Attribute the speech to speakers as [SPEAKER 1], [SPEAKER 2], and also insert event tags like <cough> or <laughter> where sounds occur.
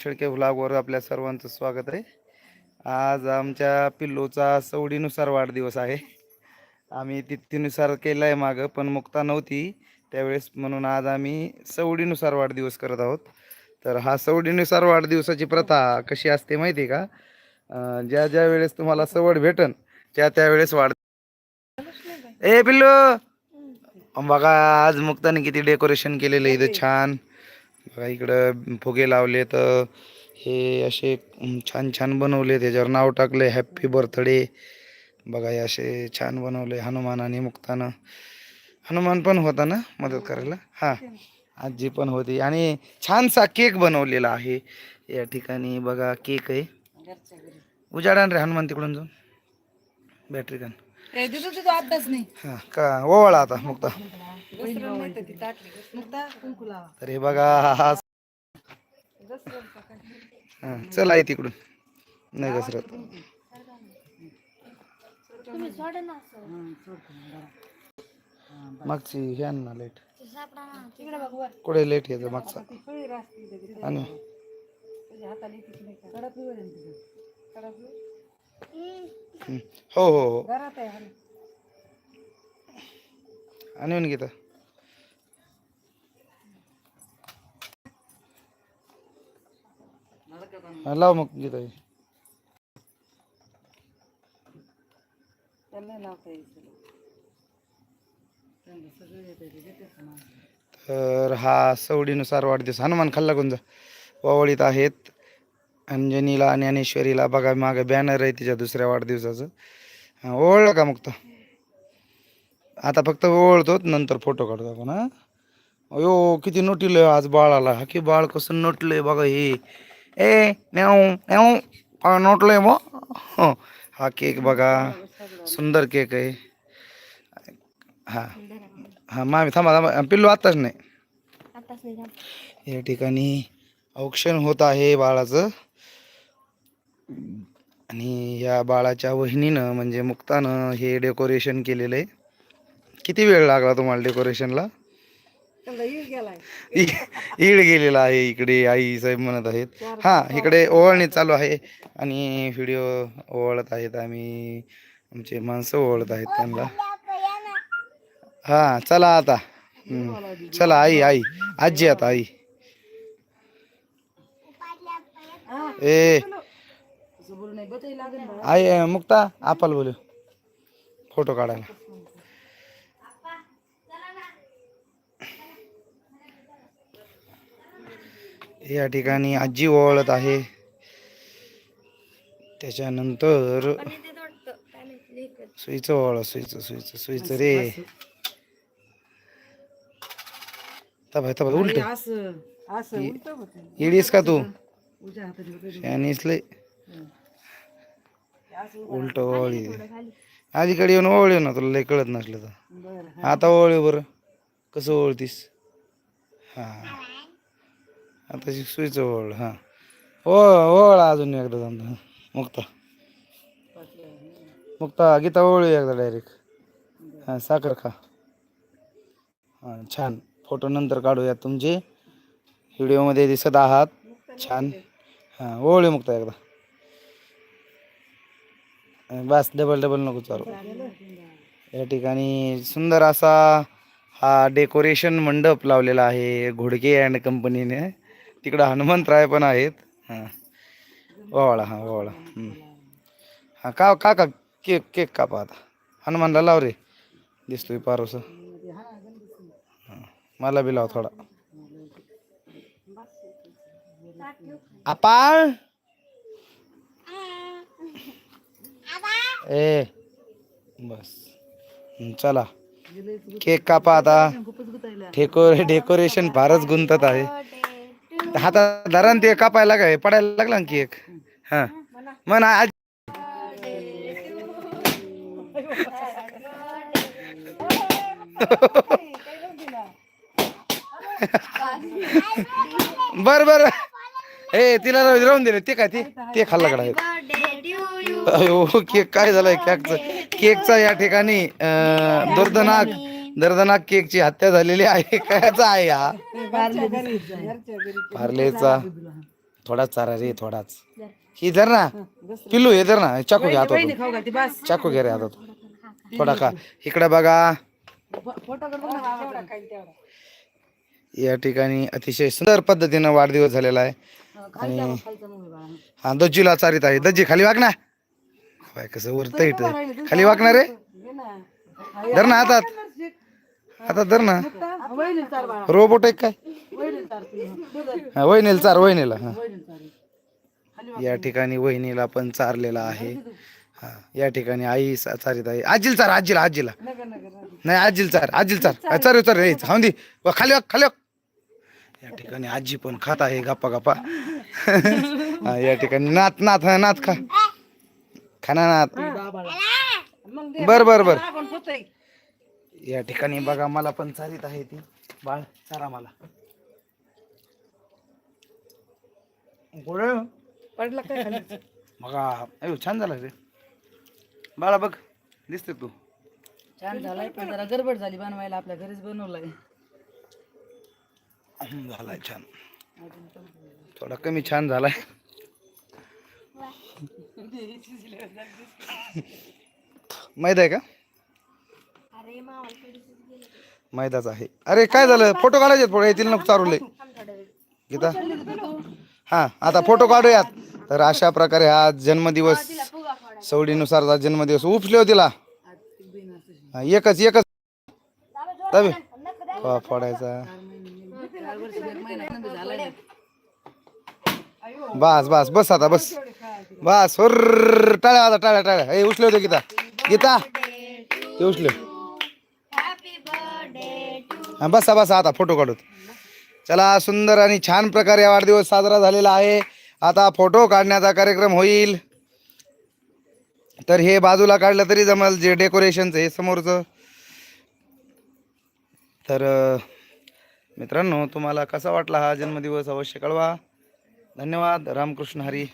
[SPEAKER 1] शेळके व्लॉगवर आपल्या सर्वांचं स्वागत आहे. आज आमच्या पिल्लूचा सवडीनुसार वाढदिवस आहे. आम्ही तिथीनुसार केला आहे मागं पण मुक्ता नव्हती. त्यावेळेस म्हणून आज आम्ही सवडीनुसार वाढदिवस करत आहोत. तर हा सवडीनुसार वाढदिवसाची प्रथा कशी असते माहिती आहे का ज्या ज्या वेळेस तुम्हाला सवड भेटन त्या त्यावेळेस वाढ ए पिल्लू! बघा आज मुक्ताने किती डेकोरेशन केलेलं आहे इथं छान. बघा इकडं फुगे लावले तर हे असे छान छान बनवले त्याच्यावर नाव टाकले हॅप्पी बर्थडे बघा हे असे छान बनवले हनुमान आणि मुक्तानं. हनुमान पण होता ना मदत करायला? हां आजी पण होती. आणि छानसा केक बनवलेला आहे. या ठिकाणी बघा केक आहे. उजाडान रे हनुमान तिकडून जाऊन. बॅटरी
[SPEAKER 2] नाही.
[SPEAKER 1] हां का? ओवाळा आता मुक्ता.
[SPEAKER 2] तर
[SPEAKER 1] हे बघा हा हां चला आहे तिकडून. नाही घसरत. मागची हे आण ना लाइट
[SPEAKER 2] तिकडे बघ वर.
[SPEAKER 1] कुठे लेट येतं मागचा. आणि?
[SPEAKER 2] तुझ्या हाताला येतच
[SPEAKER 1] आणून घेता. लाव मग गीता. तर हा सवडीनुसार वाढदिवस. हनुमान खाल्ला गुंजा ओवळीत आहेत. अंजनीला ज्ञानेश्वरीला बघा मागं बॅनर आहे तिच्या दुसऱ्या वाढदिवसाचं. ओवळलं का मुक्त आता फक्त ओवळतो नंतर फोटो काढतो आपण हा? अयो किती नोटिलंय आज बाळाला. हा की बाळ कसं नटलंय बघा हे. ए काय नोटलंय मग हा. केक बघा. सुंदर केक आहे. हा. हा मामी थांबा थांबा. पिल्लू आत्ताच नाही. या ठिकाणी औक्षण होत आहे बाळाचं. आणि या बाळाच्या वहिनीनं म्हणजे मुक्तानं हे डेकोरेशन केलेलं आहे किती वेळ लागला तुम्हाला डेकोरेशनला. ईड गेलेला आहे इकडे आई साहेब म्हणत आहेत. हा इकडे ओवाळणी चालू आहे आणि व्हिडिओ ओवाळत आहेत आम्ही. आमचे माणसं ओवाळत आहेत त्यांना. हा चला आता. चला आई आई आजी आता आई. ए. आई मुक्ता आपाल बोलू फोटो काढायला. या ठिकाणी आजी ओवाळत आहे. त्याच्यानंतर सुईचं ओवाळ सुईचं सुईचं सुईचं रे. तबाय तबाय उलट.
[SPEAKER 2] हे असं असं उलटं होतं.
[SPEAKER 1] येडीस का तू? लय.
[SPEAKER 2] हे.
[SPEAKER 1] उलट ओवळी आधीकडे येऊन ओवळी ना तुला लय कळत नसलं तर. आता ओवळी बरं. कसं ओवळतीस हा. आता सुईचं ओवळ हां. ओ ओवळा अजून एकदा जाऊन मुक्ता. मुक्ता गीता ओवळी एकदा डायरेक्ट हां साखर खा. हां छान. फोटो नंतर काढूया तुमचे. व्हिडिओमध्ये दिसत आहात. छान. हां ओवळी मुक्ता एकदा. बस डबल डबल नको चालू. या ठिकाणी सुंदर असा हा डेकोरेशन मंडप लावलेला आहे घोडके अँड कंपनीने तिकडं हनुमंतराय पण आहेत. हां. ओवाळा हां ओवाळा. हां का का का केक केक कापा आता. हनुमानला लाव रे. दिसतोय पारोस. हां मला बी लाव थोडा. आपाळ ए बस. चला. केक कापा आता.
[SPEAKER 2] खूपच
[SPEAKER 1] डेकोरेशन फारच गुंतत आहे. हातात धरण ते कापायला काय पडायला लागला ना केक हा. म्हणा आज <laughs> बर बर. ए तिला राहून दिले ते काय ते ते खाल्ला कडा अयो केक काय झालंय केकचं केकचा या ठिकाणी दुर्दनाक दर्दनाक केकची हत्या झालेली आहे. <laughs> कायचा आहे हा? पार्लेचा थोडाच चारा रे थोडाच. ही धर ना. पिल्लू हे धर ना. चाकू घ्या हातात. चाकू घे रे हातात. थोडा खा इकडे बघा. या ठिकाणी अतिशय सुंदर पद्धतीनं वाढदिवस झालेला आहे.
[SPEAKER 2] मुलं बाळा
[SPEAKER 1] हा दज्जीला चारित आहे. दज्जी खाली वाग ना. बाय कसं वरत खाली वागणार रे. धर ना हातात. हातात धर ना. रोबोट आहे काय. हा वहिनीला चार वहिनीला हा. या ठिकाणी वहिनीला पण चारलेला आहे. हा या ठिकाणी आई चारीत आहे. आजील चार आजीला आजीला. नाही आजील चार आजील चार. चार चार रे हाऊन दे. वा, खाली खाली. या ठिकाणी आजी पण खात आहे गप्पा गप्पा. या ठिकाणी नात नात हा नात खा. खाना नात. बर बर बर. या ठिकाणी बघा मला पण चारीत आहे ती. बाळ चारा मला. गोळ?
[SPEAKER 2] पडला काय खाली?
[SPEAKER 1] बघा. अयो छान झाला रे. बाळा बघ. दिसते तू.
[SPEAKER 2] छान झालाय पण जरा गडबड झाली बनवायला. आपल्या घरीच बनवलाय.
[SPEAKER 1] झालाय छान. थोडा कमी छान झालाय. मैदा आहे का? मैदाच आहे. अरे काय झालं? फोटो काढायचे थोडे येतील नको चालवले गीता? हा आता फोटो काढूयात. तर अशा प्रकारे हा जन्मदिवस सवडीनुसार जन्मदिवस उपले हो तिला. एकच एकच. तबे. फोडायचा? बस बस बस आता बस. बस हुर्र टाळ्या आता टाळ्या टाळ्या. हे उचले होते गीता. गीता ते उचले बसा बसा आता फोटो काढूत चला सुंदर आणि छान प्रकारे वाढदिवस साजरा झालेला आहे. आता फोटो काढण्याचा कार्यक्रम होईल. तर हे बाजूला काढलं तरी जमल जे डेकोरेशनचं हे समोरचं. तर मित्रांनो तुम्हाला कसा वाटला हा जन्मदिवस अवश्य कळवा. धन्यवाद. रामकृष्ण हरी.